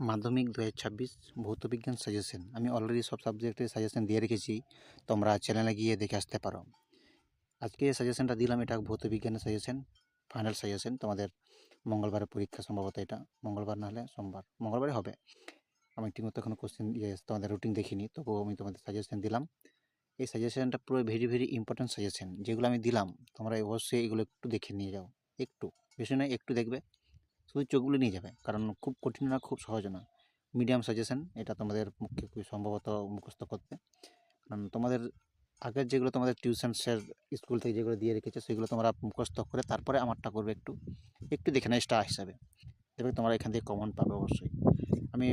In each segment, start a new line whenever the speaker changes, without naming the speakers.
মাধ্যমিক দু ছাব্বিশ ভৌত বিজ্ঞান সাজেশন আমি অলরেডি সব সাবজেক্টের সাজেশন দিয়ে রেখেছি। তোমরা চ্যানেলে গিয়ে দেখে আসতে পারো। আজকে সাজেশনটা দিলাম, এটা ভৌত বিজ্ঞানের সাজেশন ফাইনাল সাজেশন তোমাদের মঙ্গলবারে পরীক্ষা সম্ভবত এটা। মঙ্গলবার নাহলে সোমবার। মঙ্গলবারে হবে। আমি ঠিকমতো এখনও কোশ্চেন ইয়ে তোমাদের রুটিন দেখিনি, তবুও আমি তোমাদের সাজেশন দিলাম। এই সাজেশনটা পুরো ভেরি ভেরি ইম্পর্টেন্ট সাজেশন যেগুলো আমি দিলাম, তোমরা অবশ্যই এগুলো একটু দেখে নিয়ে যাও। একটু। বেশি নয়, একটু দেখবে। শুধু চোখগুলো নিয়ে যাবে। কারণ খুব কঠিন না, খুব সহজ না। মিডিয়াম সাজেশন এটা তোমাদের পক্ষে খুবই সম্ভবত মুখস্থ করতে। কারণ তোমাদের আগের যেগুলো তোমাদের টিউশন স্যার স্কুল থেকে যেগুলো দিয়ে রেখেছে, সেগুলো তোমরা মুখস্থ করে তারপরে আমারটা করবে একটু একটু দেখে নেয় স্টার হিসাবে। দেখবে তোমরা এখান থেকে কমন পাবে অবশ্যই। আমি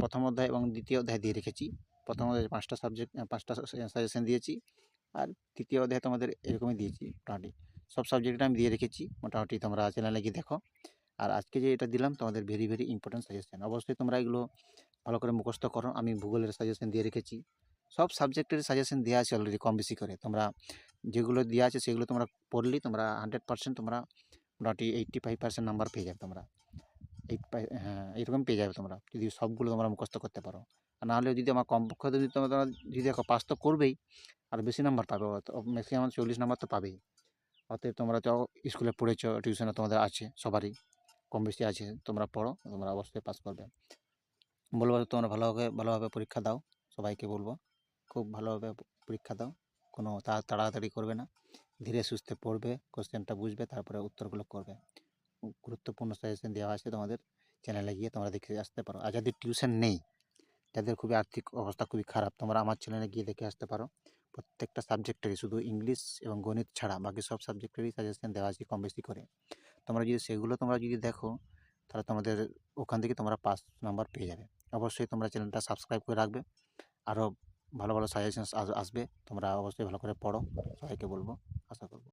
প্রথম অধ্যায় এবং দ্বিতীয় অধ্যায় দিয়ে রেখেছি। প্রথম অধ্যায়ে পাঁচটা সাবজেক্ট পাঁচটা সাজেশন দিয়েছি। আর তৃতীয় অধ্যায়ে তোমাদের এরকমই দিয়েছি। মোটামুটি সব সাবজেক্টটা আমি দিয়ে রেখেছি। মোটামুটি তোমরা চ্যানেলে গিয়ে দেখো। আর আজকে যে এটা দিলাম তোমাদের ভেরি ভেরি ইম্পর্টেন্ট সাজেশন অবশ্যই তোমরা এগুলো ভালো করে মুখস্থ করো। আমি ভূগোলের সাজেশন দিয়ে রেখেছি। সব সাবজেক্টের সাজেশন দেওয়া আছে অলরেডি কম বেশি করে। তোমরা যেগুলো দেওয়া আছে সেগুলো তোমরা পড়লেই তোমরা হান্ড্রেড পার্সেন্ট তোমরা মোটামুটি এইট্টি ফাইভ পার্সেন্ট নাম্বার পেয়ে যাবে তোমরা। এইট হ্যাঁ এরকম পেয়ে যাবে তোমরা। যদি সবগুলো তোমরা মুখস্থ করতে পারো। আর নাহলে যদি আমার কমপক্ষে যদি তোমরা তোমরা যদি দেখো পাস তো করবেই, আর বেশি নাম্বার পাবে ম্যাক্সিমাম চল্লিশ নাম্বার তো পাবেই। অতএব তোমরা তো স্কুলে পড়েছো টিউশনে তোমাদের আছে সবারই। কম বেশি আছে, তোমরা পড়ো, তোমরা অবশ্যই পাস করবে। বলব তোমরা ভালোভাবে ভালোভাবে পরীক্ষা দাও, সবাইকে বলব। খুব ভালোভাবে পরীক্ষা দাও, কোনো তাড়াতাড়ি করবে না। ধীরে সুস্থে পড়বে, কোশ্চেনটা বুঝবে, তারপরে উত্তরগুলো করবে। গুরুত্বপূর্ণ সাজেশন দেওয়া আছে তোমাদের চ্যানেলে গিয়ে, তোমরা দেখে আসতে পারো। আর যাদের টিউশন নেই, যাদের খুবই আর্থিক অবস্থা খুবই খারাপ, তোমরা আমার চ্যানেলে গিয়ে দেখে আসতে পারো। প্রত্যেকটা সাবজেক্টেরই শুধু ইংলিশ এবং গণিত ছাড়া, বাকি সব সাবজেক্টেরই সাজেশন দেওয়া আছে কম বেশি করে। তোমরা যদি সেগুলো তোমরা যদি দেখো, তাহলে তোমাদের ওখান থেকে তোমরা পাঁচ নাম্বার পেয়ে যাবে। অবশ্যই তোমরা চ্যানেলটা সাবস্ক্রাইব করে রাখবে। আরও ভালো ভালো সাজেশন আসবে, তোমরা অবশ্যই ভালো করে পড়ো। সবাইকে বলব, আশা করব।